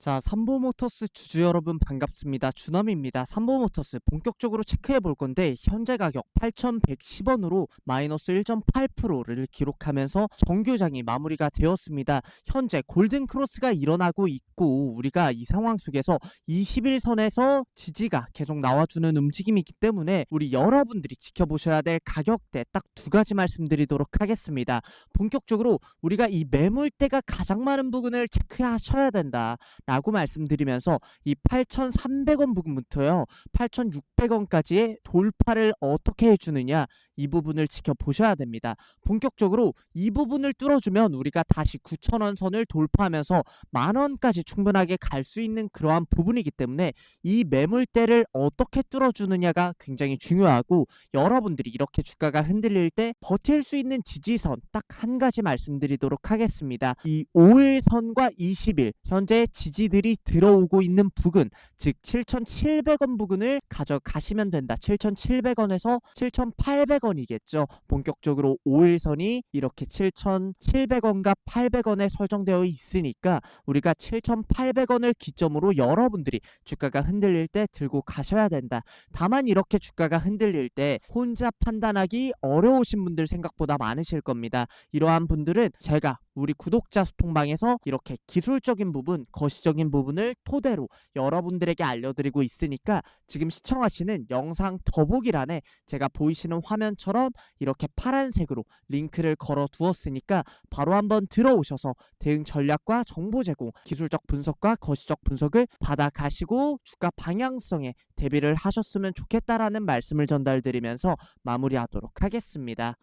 자, 삼보모터스 주주 여러분 반갑습니다. 주남입니다. 삼보모터스 본격적으로 체크해 볼 건데 현재 가격 8,110원으로 마이너스 1.8%를 기록하면서 정규장이 마무리가 되었습니다. 현재 골든 크로스가 일어나고 있고 우리가 이 상황 속에서 21선에서 지지가 계속 나와주는 움직임이 있기 때문에 우리 여러분들이 지켜보셔야 될 가격대 딱 두 가지 말씀드리도록 하겠습니다. 본격적으로 우리가 이 매물대가 가장 많은 부분을 체크하셔야 된다. 라고 말씀드리면서 이 8,300원 부분부터요. 8,600원까지의 돌파를 어떻게 해주느냐 이 부분을 지켜보셔야 됩니다. 본격적으로 이 부분을 뚫어주면 우리가 다시 9,000원 선을 돌파하면서 만 원까지 충분하게 갈 수 있는 그러한 부분이기 때문에 이 매물대를 어떻게 뚫어주느냐가 굉장히 중요하고 여러분들이 이렇게 주가가 흔들릴 때 버틸 수 있는 지지선 딱 한 가지 말씀드리도록 하겠습니다. 이 5일 선과 20일 현재 지지 들이 들어오고 있는 부근 즉 7,700원 부근을 가져가시면 된다. 7,700원에서 7,800원이겠죠. 본격적으로 5일선이 이렇게 7,700원과 800원에 설정되어 있으니까 우리가 7,800원을 기점으로 여러분들이 주가가 흔들릴 때 들고 가셔야 된다. 다만 이렇게 주가가 흔들릴 때 혼자 판단하기 어려우신 분들 생각보다 많으실 겁니다. 이러한 분들은 제가 우리 구독자 소통방에서 이렇게 기술적인 부분, 거시 적인 부분을 토대로 여러분들에게 알려드리고 있으니까 지금 시청하시는 영상 더보기란에 제가 보이시는 화면처럼 이렇게 파란색으로 링크를 걸어 두었으니까 바로 한번 들어오셔서 대응 전략과 정보 제공, 기술적 분석과 거시적 분석을 받아 가시고 주가 방향성에 대비를 하셨으면 좋겠다라는 말씀을 전달드리면서 마무리하도록 하겠습니다.